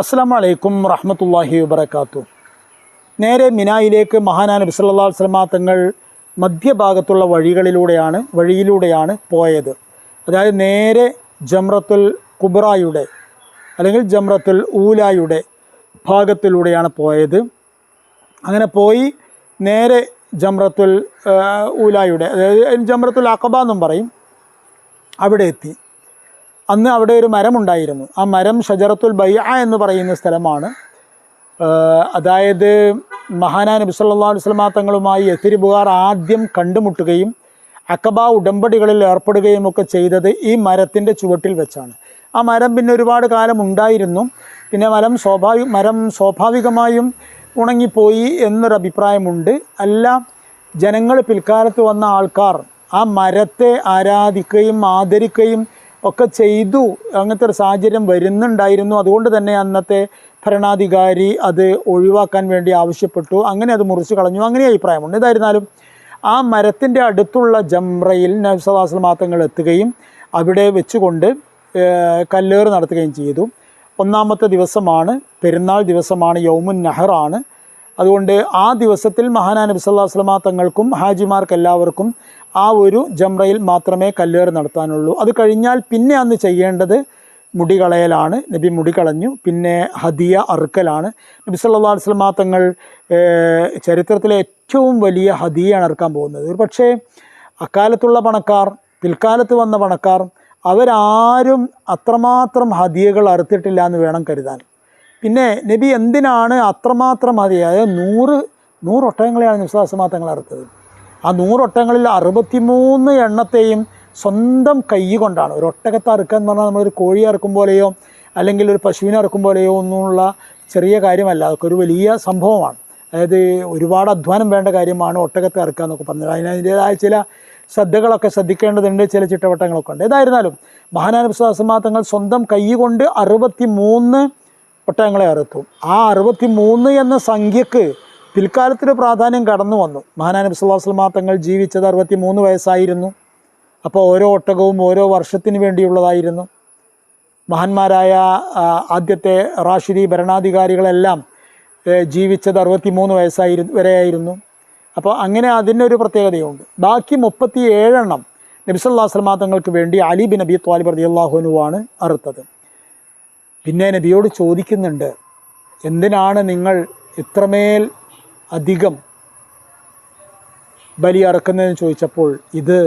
അസ്സാം വലൈക്കും റഹമത്തല്ലാഹി വബർക്കാത്തു നേരെ മിനായിലേക്ക് മഹാനാൻ നബി സല്ലല്ലാഹു അലൈഹി വസല്ലമ തങ്ങൾ മധ്യഭാഗത്തുള്ള വഴികളിലൂടെയാണ് വഴിയിലൂടെയാണ് പോയത്. അതായത് നേരെ ജമ്രത്തുൽ കുബ്രായുടെ അല്ലെങ്കിൽ ജമ്രത്തുൽ ഊലായുടെ ഭാഗത്തിലൂടെയാണ് പോയത്. അങ്ങനെ പോയി നേരെ ജമ്രത്തുൽ ഊലായുടെ അതായത് ജമ്രത്തുൽ അക്കബ എന്നും പറയും. അവിടെ എത്തി. അന്ന് അവിടെ ഒരു മരമുണ്ടായിരുന്നു. ആ മരം ഷജറത്തുൽ ബയ്യ എന്ന് പറയുന്ന സ്ഥലമാണ്. അതായത് മഹാനാ നബി സല്ലല്ലാഹു അലൈഹി വസല്ലമ തങ്ങളുമായി എത്തിരിബുകാർ ആദ്യം കണ്ടുമുട്ടുകയും അക്കബ ഉടമ്പടികളിൽ ഏർപ്പെടുകയും ഒക്കെ ചെയ്തത് ഈ മരത്തിന്റെ ചുവട്ടിൽ വെച്ചാണ്. ആ മരം പിന്നെ ഒരുപാട് കാലം ഉണ്ടായിരുന്നു. പിന്നെ മരം സ്വാഭാവിക മരം സ്വാഭാവികമായും ഉണങ്ങിപ്പോയി എന്നൊരു അഭിപ്രായമുണ്ട്. അല്ല ജനങ്ങൾ പിൽക്കാലത്ത് വന്ന ആൾക്കാർ ആ മരത്തെ ആരാധിക്കുകയും ആദരിക്കുകയും ഒക്കെ ചെയ്തു. അങ്ങനത്തെ ഒരു സാഹചര്യം വരുന്നുണ്ടായിരുന്നു. അതുകൊണ്ട് തന്നെ അന്നത്തെ ഭരണാധികാരി അത് ഒഴിവാക്കാൻ വേണ്ടി ആവശ്യപ്പെട്ടു. അങ്ങനെ അത് മുറിച്ച് കളഞ്ഞു. അങ്ങനെ അഭിപ്രായമുണ്ട്. ഇതായിരുന്നാലും ആ മരത്തിന്റെ അടുത്തുള്ള ജംറയിൽ നബ്സവാസൽ മാത്രങ്ങൾ എത്തുകയും അവിടെ വെച്ചുകൊണ്ട് കല്ലേറ് നടത്തുകയും ചെയ്തു. ഒന്നാമത്തെ ദിവസമാണ് പെരുന്നാൾ ദിവസമാണ് യൗമുൻ നഹറാണ്. അതുകൊണ്ട് ആ ദിവസത്തിൽ മഹാനാ നബി സല്ലാ വസ്ലമ തങ്ങൾക്കും ഹാജിമാർക്ക് എല്ലാവർക്കും ആ ഒരു ജംറയിൽ മാത്രമേ കല്ലേറ് നടത്താനുള്ളൂ. അത് കഴിഞ്ഞാൽ പിന്നെ അന്ന് ചെയ്യേണ്ടത് മുടി കളയലാണ് നബി മുടി കളഞ്ഞു. പിന്നെ ഹദിയ അറുക്കലാണ്. നബി സല്ലാ വസ്ലമ തങ്ങൾ ചരിത്രത്തിലെ ഏറ്റവും വലിയ ഹദിയാണ് അറുക്കാൻ പോകുന്നത്. ഒരു പക്ഷേ അക്കാലത്തുള്ള പണക്കാർ പിൽക്കാലത്ത് വന്ന പണക്കാർ അവരാരും അത്രമാത്രം ഹദിയകൾ അറുത്തിട്ടില്ല എന്ന് വേണം കരുതാൻ. പിന്നെ നബി എന്തിനാണ് അത്രമാത്രം മതി? അതായത് നൂറ് നൂറൊട്ടകങ്ങളെയാണ് നിസ്വാസമാ തങ്ങൾ അറുത്തത് ആ നൂറൊട്ടങ്ങളിൽ അറുപത്തിമൂന്ന് എണ്ണത്തെയും സ്വന്തം കൈ കൊണ്ടാണ് ഒരു ഒട്ടകത്തെ അറുക്കുക എന്ന് പറഞ്ഞാൽ നമ്മളൊരു കോഴി അറുക്കും പോലെയോ അല്ലെങ്കിൽ ഒരു പശുവിനെ അറുക്കും പോലെയോ ഒന്നുമുള്ള ചെറിയ കാര്യമല്ല. അതൊക്കെ ഒരു വലിയ സംഭവമാണ്. അതായത് ഒരുപാട് അധ്വാനം വേണ്ട കാര്യമാണ് ഒട്ടകത്തെ അറുക്കുക എന്നൊക്കെ പറഞ്ഞത്. അതിന് അതിന്റേതായ ചില ശ്രദ്ധകളൊക്കെ ശ്രദ്ധിക്കേണ്ടതുണ്ട് ചില ചിട്ടവട്ടങ്ങളൊക്കെ ഉണ്ട്. ഏതായിരുന്നാലും മഹാനാനുസ്വാസമാ തങ്ങൾ സ്വന്തം കൈ കൊണ്ട് അറുപത്തി മൂന്ന് ഒട്ടകങ്ങളെ അറുത്തു. ആ അറുപത്തി മൂന്ന് എന്ന സംഖ്യക്ക് പിൽക്കാലത്തിന് പ്രാധാന്യം കടന്നു വന്നു. മഹാനാനബി സുല്ലാസ്ലമാ തങ്ങൾ ജീവിച്ചത് അറുപത്തി മൂന്ന് വയസ്സായിരുന്നു. അപ്പോൾ ഓരോ ഒട്ടകവും ഓരോ വർഷത്തിന് വേണ്ടിയുള്ളതായിരുന്നു. മഹാന്മാരായ ആദ്യത്തെ റാഷിദി ഭരണാധികാരികളെല്ലാം ജീവിച്ചത് അറുപത്തി മൂന്ന് വയസ്സായി വരെയായിരുന്നു. അപ്പോൾ അങ്ങനെ അതിനൊരു പ്രത്യേകതയുണ്ട്. ബാക്കി മുപ്പത്തി ഏഴെണ്ണം നബിസല്ലാ സ്വലമാ തങ്ങൾക്ക് വേണ്ടി അലി ബിൻ നബി ത്വാലിബ് റതി അള്ളാഹുനുവാണ് അറുത്തത്. പിന്നെ നബിയോട് ചോദിക്കുന്നുണ്ട് എന്തിനാണ് നിങ്ങൾ ഇത്രമേൽ അധികം ബലി അറക്കുന്നതെന്ന് ചോദിച്ചപ്പോൾ ഇത്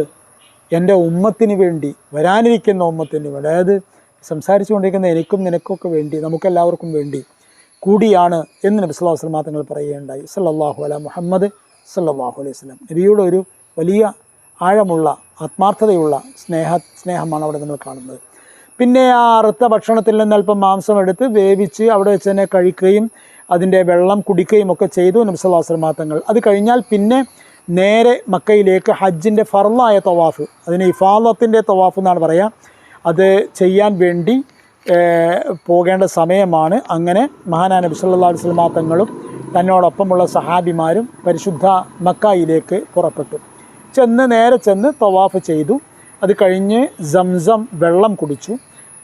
എന്റെ ഉമ്മത്തിന് വേണ്ടി വരാനിരിക്കുന്ന ഉമ്മത്തിന് വേണ്ടി അതായത് സംസാരിച്ചുകൊണ്ടിരിക്കുന്ന എനിക്കും നിനക്കൊക്കെ വേണ്ടി നമുക്കെല്ലാവർക്കും വേണ്ടി കൂടിയാണ് എന്ന് നബി സ്വല്ലല്ലാഹു അലൈഹി വസല്ലം തങ്ങൾ പറയുകയുണ്ടായി. സല്ലല്ലാഹു അല മുഹമ്മദ് സല്ലല്ലാഹു അലൈഹി വസല്ലം. നബിയുടെ ഒരു വലിയ ആഴമുള്ള ആത്മാർത്ഥതയുള്ള സ്നേഹ സ്നേഹമാണ് അവിടെ നമ്മൾ കാണുന്നത്. പിന്നെ ആ അറുത്ത ഭക്ഷണത്തിൽ നിന്ന് അല്പം മാംസം എടുത്ത് വേവിച്ച് അവിടെ വെച്ച് തന്നെ കഴിക്കുകയും അതിന്റെ വെള്ളം കുടിക്കുകയും ഒക്കെ ചെയ്തു നബ്സല്ലാസ്ലമാ തങ്ങൾ അത് കഴിഞ്ഞാൽ പിന്നെ നേരെ മക്കയിലേക്ക് ഹജ്ജിന്റെ ഫർലായ തവാഫ് അതിന് ഇഫാലത്തിന്റെ തവാഫ് എന്നാണ് പറയുക അത് ചെയ്യാൻ വേണ്ടി പോകേണ്ട സമയമാണ്. അങ്ങനെ മഹാനാ നബി സല്ലല്ലാഹു അലൈഹി വസല്ലമ തങ്ങളും തന്നോടൊപ്പമുള്ള സഹാബിമാരും പരിശുദ്ധ മക്കായിലേക്ക് പുറപ്പെട്ടു. ചെന്ന് നേരെ ചെന്ന് തവാഫ് ചെയ്തു. അത് കഴിഞ്ഞ് സംസം വെള്ളം കുടിച്ചു.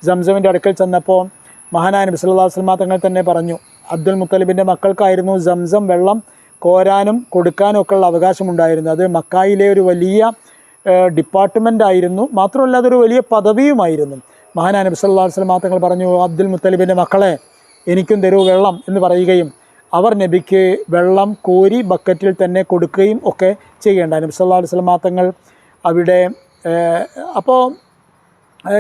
സംസമിന്റെ അടുക്കൽ ചെന്നപ്പോൾ മഹാനായ നബി സല്ലല്ലാഹു അലൈഹി വസല്ലം തങ്ങൾ തന്നെ പറഞ്ഞു അബ്ദുൽ മുത്തലിബിന്റെ മക്കൾക്കായിരുന്നു സംസം വെള്ളം കോരാനും കൊടുക്കാനും ഒക്കെ ഉള്ള അവകാശമുണ്ടായിരുന്നു അത് മക്കായിലെ ഒരു വലിയ ഡിപ്പാർട്ട്മെന്റ് ആയിരുന്നു. മാത്രമല്ല അതൊരു വലിയ പദവിയുമായിരുന്നു. മഹാനായ നബി സല്ലല്ലാഹു അലൈഹി വസല്ലം തങ്ങൾ പറഞ്ഞു അബ്ദുൽ മുത്തലിബിന്റെ മക്കളെ എനിക്കും തരൂ വെള്ളം എന്ന് പറയുകയും അവർ നബിക്ക് വെള്ളം കോരി ബക്കറ്റിൽ തന്നെ കൊടുക്കുകയും ഒക്കെ ചെയ്യേണ്ട. നബി അലൈഹി വസല്ലം തങ്ങൾ അവിടെ അപ്പോൾ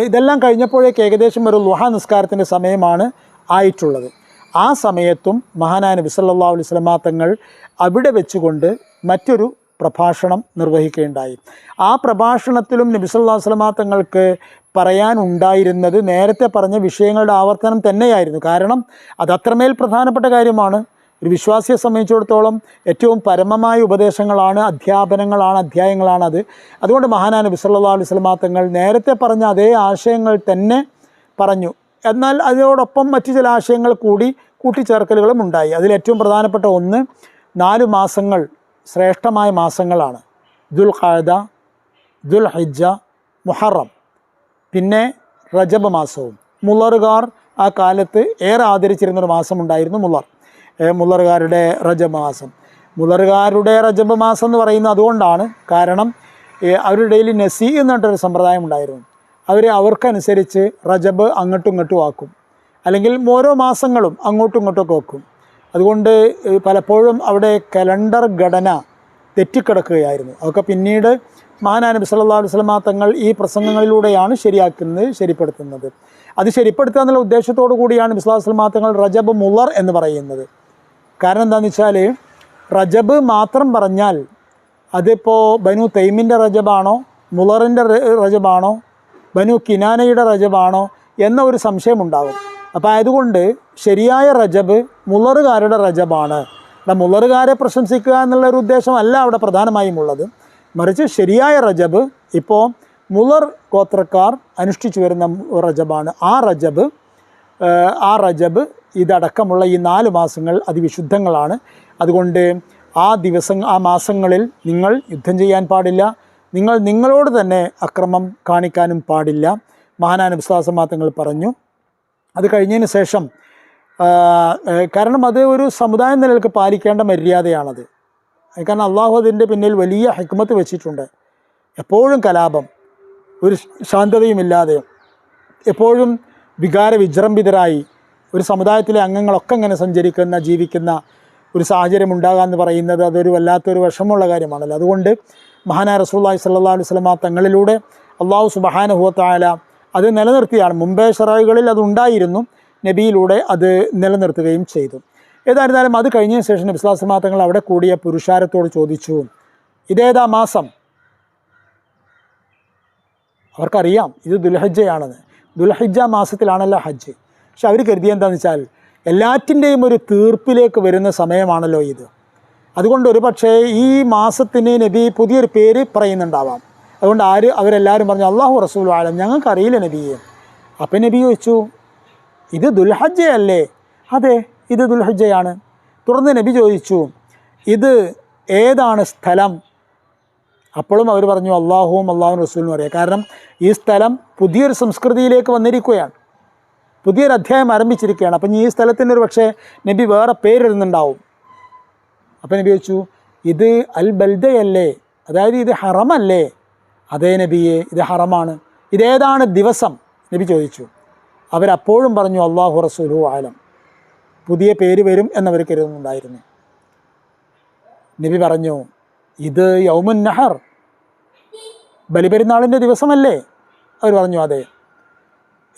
ഇതെല്ലാം കഴിഞ്ഞപ്പോഴേക്ക് ഏകദേശം ഒരു ലുഹ നിസ്കാരത്തിന്റെ സമയമാണ് ആയിട്ടുള്ളത്. ആ സമയത്തും മഹാനായ സല്ലല്ലാഹു അലൈഹി വസല്ലമ തങ്ങൾ അവിടെ വെച്ചുകൊണ്ട് മറ്റൊരു പ്രഭാഷണം നിർവഹിക്കുകയുണ്ടായി. ആ പ്രഭാഷണത്തിലും നബി സല്ലല്ലാഹു അലൈഹി വസല്ലമ തങ്ങൾക്ക് പറയാനുണ്ടായിരുന്നത് നേരത്തെ പറഞ്ഞ വിഷയങ്ങളുടെ ആവർത്തനം തന്നെയായിരുന്നു. കാരണം അത് അത്രമേൽ പ്രധാനപ്പെട്ട കാര്യമാണ്. ഒരു വിശ്വാസിയെ സംബന്ധിച്ചിടത്തോളം ഏറ്റവും പരമമായ ഉപദേശങ്ങളാണ് അധ്യാപനങ്ങളാണ് അധ്യായങ്ങളാണ് അത്. അതുകൊണ്ട് മഹാനാ നബി സല്ലല്ലാഹു അലൈഹി വസല്ലമ തങ്ങൾ നേരത്തെ പറഞ്ഞ അതേ ആശയങ്ങൾ തന്നെ പറഞ്ഞു. എന്നാൽ അതിനോടൊപ്പം മറ്റു ചില ആശയങ്ങൾ കൂടി കൂട്ടിച്ചേർക്കലുകളും ഉണ്ടായി. അതിലേറ്റവും പ്രധാനപ്പെട്ട ഒന്ന് നാല് മാസങ്ങൾ ശ്രേഷ്ഠമായ മാസങ്ങളാണ്. ദുൽ ഖാദ ദുൽ മുഹറം. പിന്നെ റജബ് മാസവും. മുള്ളറുകാർ ആ കാലത്ത് ഏറെ ആദരിച്ചിരുന്നൊരു മാസമുണ്ടായിരുന്നു മുള്ളർ. മുള്ളറുകാരുടെ രജമാസം. മാസം മുള്ളറുകാരുടെ റജബ് മാസം എന്ന് പറയുന്നത് അതുകൊണ്ടാണ് കാരണം അവരുടെ ഇടയിൽ നസീ എന്ന് പറഞ്ഞിട്ടൊരു സമ്പ്രദായം ഉണ്ടായിരുന്നു. അവർ അവർക്കനുസരിച്ച് റജബ് അങ്ങോട്ടും ഇങ്ങോട്ടും ആക്കും. അല്ലെങ്കിൽ ഓരോ മാസങ്ങളും അങ്ങോട്ടും ഇങ്ങോട്ടും വെക്കും. അതുകൊണ്ട് പലപ്പോഴും അവിടെ കലണ്ടർ ഘടന തെറ്റിക്കിടക്കുകയായിരുന്നു. അതൊക്കെ പിന്നീട് മഹാനാ നബി സല്ലല്ലാഹു അലൈഹി വസല്ലമ തങ്ങൾ ഈ പ്രസംഗങ്ങളിലൂടെയാണ് ശരിയാക്കുന്നത് ശരിപ്പെടുത്തുന്നത്. അത് ശരിപ്പെടുത്തുക എന്നുള്ള ഉദ്ദേശത്തോടു കൂടിയാണ് ബിസ്ലാ വസ്ലമാ തങ്ങൾ റജബ് മുള്ളർ എന്ന് പറയുന്നത്. കാരണം എന്താണെന്ന് വെച്ചാൽ റജബ് മാത്രം പറഞ്ഞാൽ അതിപ്പോൾ ബനു തൈമിന്റെ റജബാണോ മുളറിന്റെ റജബാണോ ബനു കിനാനയുടെ റജബാണോ എന്ന ഒരു സംശയമുണ്ടാകും അപ്പോൾ അതുകൊണ്ട് ശരിയായ റജബ് മുളറുകാരുടെ റജബാണ്. അവിടെ മുളറുകാരെ പ്രശംസിക്കുക എന്നുള്ള ഒരു ഉദ്ദേശമല്ല അവിടെ പ്രധാനമായും ഉള്ളത്. മറിച്ച് ശരിയായ റജബ് ഇപ്പോൾ മുളർ ഗോത്രക്കാർ അനുഷ്ഠിച്ചു വരുന്ന റജബാണ്. ആ റജബ് ആ റജബ് ഇതടക്കമുള്ള ഈ നാല് മാസങ്ങൾ അതിവിശുദ്ധങ്ങളാണ്. അതുകൊണ്ട് ആ ദിവസം ആ മാസങ്ങളിൽ നിങ്ങൾ യുദ്ധം ചെയ്യാൻ പാടില്ല. നിങ്ങൾ നിങ്ങളോട് തന്നെ അക്രമം കാണിക്കാനും പാടില്ല. മഹാനാന വിശ്വാസമാത്തങ്ങൾ പറഞ്ഞു. അത് കഴിഞ്ഞതിന് ശേഷം കാരണം അത് ഒരു സമുദായം നിലയ്ക്ക് പാലിക്കേണ്ട മര്യാദയാണത്. കാരണം അള്ളാഹു അതിന്റെ പിന്നിൽ വലിയ ഹിക്മത്ത് വെച്ചിട്ടുണ്ട്. എപ്പോഴും കലാപം ഒരു ശാന്തതയുമില്ലാതെ എപ്പോഴും വികാര വിജൃംഭിതരായി ഒരു സമുദായത്തിലെ അംഗങ്ങളൊക്കെ ഇങ്ങനെ സഞ്ചരിക്കുന്ന ജീവിക്കുന്ന ഒരു സാഹചര്യം ഉണ്ടാകുക എന്ന് പറയുന്നത് അതൊരു വല്ലാത്തൊരു വിഷമമുള്ള കാര്യമാണല്ലോ. അതുകൊണ്ട് മഹാനായ റസൂല്ലായി സല്ലാ അലൈഹി സ്വലമ തങ്ങളിലൂടെ അള്ളാഹു സുബഹാനുഹുവത്തായ അത് നിലനിർത്തിയാണ്. മുമ്പേ ഷറായികളിൽ അത് ഉണ്ടായിരുന്നു നബിയിലൂടെ അത് നിലനിർത്തുകയും ചെയ്തു. ഏതായിരുന്നാലും അത് കഴിഞ്ഞ ശേഷം നബി സ്വലാഹു വസ്ലമ തങ്ങൾ അവിടെ കൂടിയ പുരുഷാരത്തോട് ചോദിച്ചു ഇതേതാ മാസം? അവർക്കറിയാം ഇത് ദുൽഹജ്ജയാണെന്ന്. ദുൽഹജ്ജ മാസത്തിലാണല്ലോ ഹജ്ജ്. പക്ഷെ അവർ കരുതിയ എന്താണെന്ന് വെച്ചാൽ എല്ലാറ്റിന്റെയും ഒരു തീർപ്പിലേക്ക് വരുന്ന സമയമാണല്ലോ ഇത്. അതുകൊണ്ട് ഒരു പക്ഷേ ഈ മാസത്തിന് നബി പുതിയൊരു പേര് പറയുന്നുണ്ടാവാം. അതുകൊണ്ട് ആര് അവരെല്ലാവരും പറഞ്ഞു അള്ളാഹു റസൂൽ ആലം ഞങ്ങൾക്കറിയില്ല നബിയെ. അപ്പം നബി ചോദിച്ചു ഇത് ദുൽഹജ്ജയല്ലേ അതെ ഇത് ദുൽഹജ്ജയാണ്. തുടർന്ന് നബി ചോദിച്ചു ഇത് ഏതാണ് സ്ഥലം? അപ്പോഴും അവർ പറഞ്ഞു അള്ളാഹുവും അള്ളാഹും റസൂലും അറിയാം കാരണം ഈ സ്ഥലം പുതിയൊരു സംസ്കൃതിയിലേക്ക് വന്നിരിക്കുകയാണ്. പുതിയൊരു അധ്യായം ആരംഭിച്ചിരിക്കുകയാണ്. അപ്പം ഈ സ്ഥലത്തിന് ഒരു പക്ഷേ നബി വേറെ പേരിടുന്നുണ്ടാവും. അപ്പം നബി ചോദിച്ചു ഇത് അൽ ബൽദയല്ലേ അതായത് ഇത് ഹറമല്ലേ? അതേ നബിയെ ഇത് ഹറമാണ്. ഇതേതാണ് ദിവസം? നബി ചോദിച്ചു. അവരപ്പോഴും പറഞ്ഞു അള്ളാഹു റസൂലു ആലം പുതിയ പേര് വരും എന്നവർ കരുതുന്നുണ്ടായിരുന്നു. നബി പറഞ്ഞു ഇത് യൗമുൻ നഹർ. ബലിപെരുന്നാളിന്റെ ദിവസമല്ലേ? അവർ പറഞ്ഞു അതെ.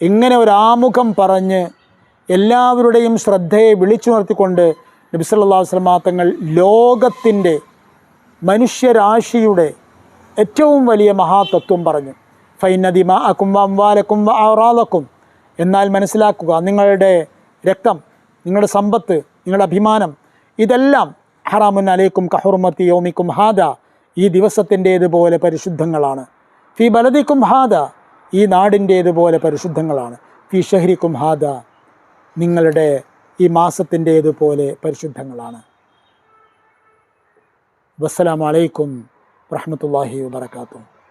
ഇങ്ങനെ ഒരു ആമുഖം പറഞ്ഞ് എല്ലാവരുടെയും ശ്രദ്ധയെ വിളിച്ചു നിർത്തിക്കൊണ്ട് നബി സല്ലല്ലാഹു അലൈഹി തങ്ങൾ ലോകത്തിന്റെ മനുഷ്യരാശിയുടെ ഏറ്റവും വലിയ മഹാതത്വം പറഞ്ഞു. ഫൈനദിമ അക്കും വംവാലക്കും ആറാലക്കും എന്നാൽ മനസ്സിലാക്കുക നിങ്ങളുടെ രക്തം നിങ്ങളുടെ സമ്പത്ത് നിങ്ങളുടെ അഭിമാനം ഇതെല്ലാം ഹറാമുൻ അലൈക്കും കഹുർമത്തി യോമിക്കും ഹാദ. ഈ ദിവസത്തിന്റേതുപോലെ പരിശുദ്ധങ്ങളാണ്. ഫി ബലദിക്കും ഹാദ. ഈ നാടിന്റേതുപോലെ പരിശുദ്ധങ്ങളാണ്. ഫി ഷഹരിക്കും ഹാദ. നിങ്ങളുടെ ഈ മാസത്തിന്റേതുപോലെ പരിശുദ്ധങ്ങളാണ്. വസ്സലാമലൈക്കും വറഹമത്തല്ലാഹി വാത്തു